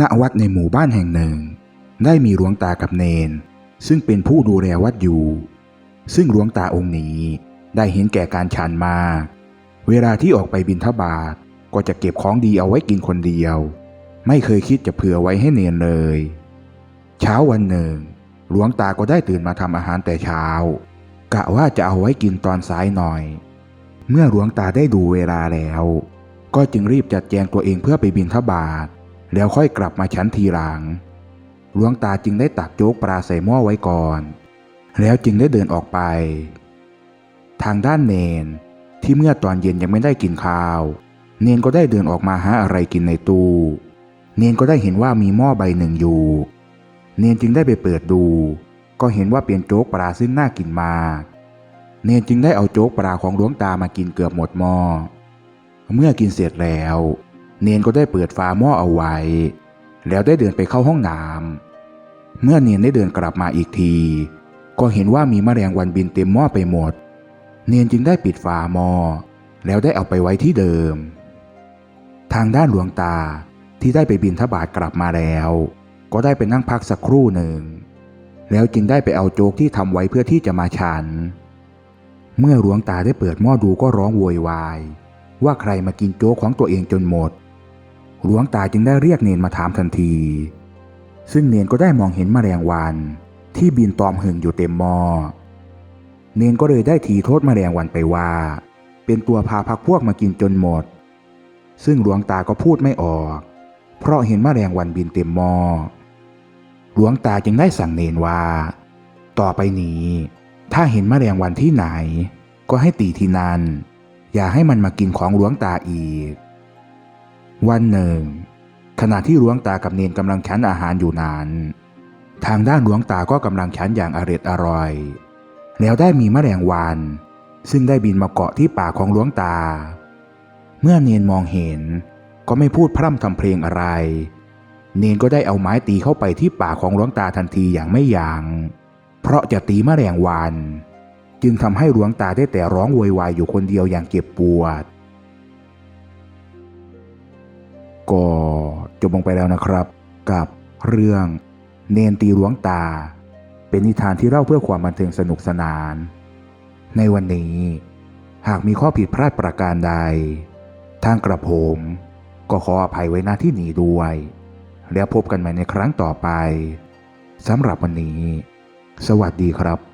ณวัดในหมู่บ้านแห่งหนึ่ง ได้มีหลวงตากับเนน ซึ่งเป็นผู้ดูแลวัดอยู่ ซึ่งหลวงตาองค์นี้ได้เห็นแก่การฉันมา เวลาที่ออกไปบินทบาทก็จะเก็บของดีเอาไว้กินคนเดียว ไม่เคยคิดจะเผื่อไว้ให้เนนเลย เช้าวันหนึ่ง หลวงตาก็ได้ตื่นมาทำอาหารแต่เช้ากะว่าจะเอาไว้กินตอนสายหน่อย เมื่อหลวงตาได้ดูเวลาแล้ว ก็จึงรีบจัดแจงตัวเองเพื่อไปบินทบาท แล้วค่อยกลับมาชั้นทีหลังหลวงตาจึงได้ตักโจ๊กปลาใส่หม้อไว้ก่อน แล้วจึงได้เดินออกไป ทางด้านเนนที่เมื่อตอนเย็นยังไม่ได้กินข้าว เนนก็ได้เดินออกมาหาอะไรกินในตู้ เนนก็ได้เห็นว่ามีหม้อใบหนึ่งอยู่ เนนจึงได้ไปเปิดดู ก็เห็นว่าเป็นโจ๊กปลาซึ่งน่ากินมาก เนนจึงได้เอาโจ๊กปลาของหลวงตามากินเกือบหมดหม้อ เมื่อกินเสร็จแล้ว เนนก็ได้เปิดฝาหม้อเอาไว้ แล้วได้เดินไปเข้าห้องน้ำเมื่อเนนได้เดินกลับมาอีกที ก็เห็นว่ามีแมลงวันบินเต็มหม้อไปหมด เนนจึงได้ปิดฝาหม้อแล้วได้เอาไปไว้ที่เดิม ทางด้านหลวงตาที่ได้ไปบินทบาทกลับมาแล้ว ก็ได้ไปนั่งพักสักครู่หนึ่ง แล้วจึงได้ไปเอาโจ๊กที่ทำไว้เพื่อที่จะมาฉัน เมื่อหลวงตาได้เปิดหม้อดูก็ร้องโวยวาย ว่าใครมากินโจ๊กของตัวเองจนหมด หลวงตาจึงได้เรียกเนนมาถามทันที ซึ่งเนนก็ได้มองเห็นมแมลงวัน ที่บินตอมหึงอยู่เต็มหม้อ เนนก็เลยได้ทีโทษมแมลงวันไปว่า เป็นตัวพาพักพวกมากินจนหมด ซึ่งหลวงตาก็พูดไม่ออก เพราะเห็นมแมลงวันบินเต็มหม้อ หลวงตาจึงได้สั่งเนนว่า ต่อไปนี้ ถ้าเห็นมแมลงวันที่ไหน ก็ให้ตีที่นั่น อย่าให้มันมากินของหลวงตาอีก วันหนึ่ง ขณะที่หลวงตากับเนนกำลังฉันอาหารอยู่นั้น ทางด้านหลวงตาก็กำลังฉันอย่างอร็ดอร่อย แล้วได้มีแมลงวัน ซึ่งได้บินมาเกาะที่ปากของหลวงตา เมื่อเนนมองเห็นก็ไม่พูดพร่ำทำเพลงอะไร เนนก็ได้เอาไม้ตีเข้าไปที่ปากของหลวงตาทันทีอย่างไม่ยัง้งเพราะจะตีแมลงวัน จึงทำให้หลวงตาได้แต่ร้องโวยวายอยู่คนเดียวอย่างเจ็บปวด ก็จบลงไปแล้วนะครับ กับเรื่องเนนตีหลวงตา เป็นนิทานที่เล่าเพื่อความบันเทิงสนุกสนาน ในวันนี้ หากมีข้อผิดพลาดประการใด ทางกระผมก็ขออภัยไว้หน้าที่หนีด้วย แล้วพบกันใหม่ในครั้งต่อไปสำหรับวันนี้ สวัสดีครับ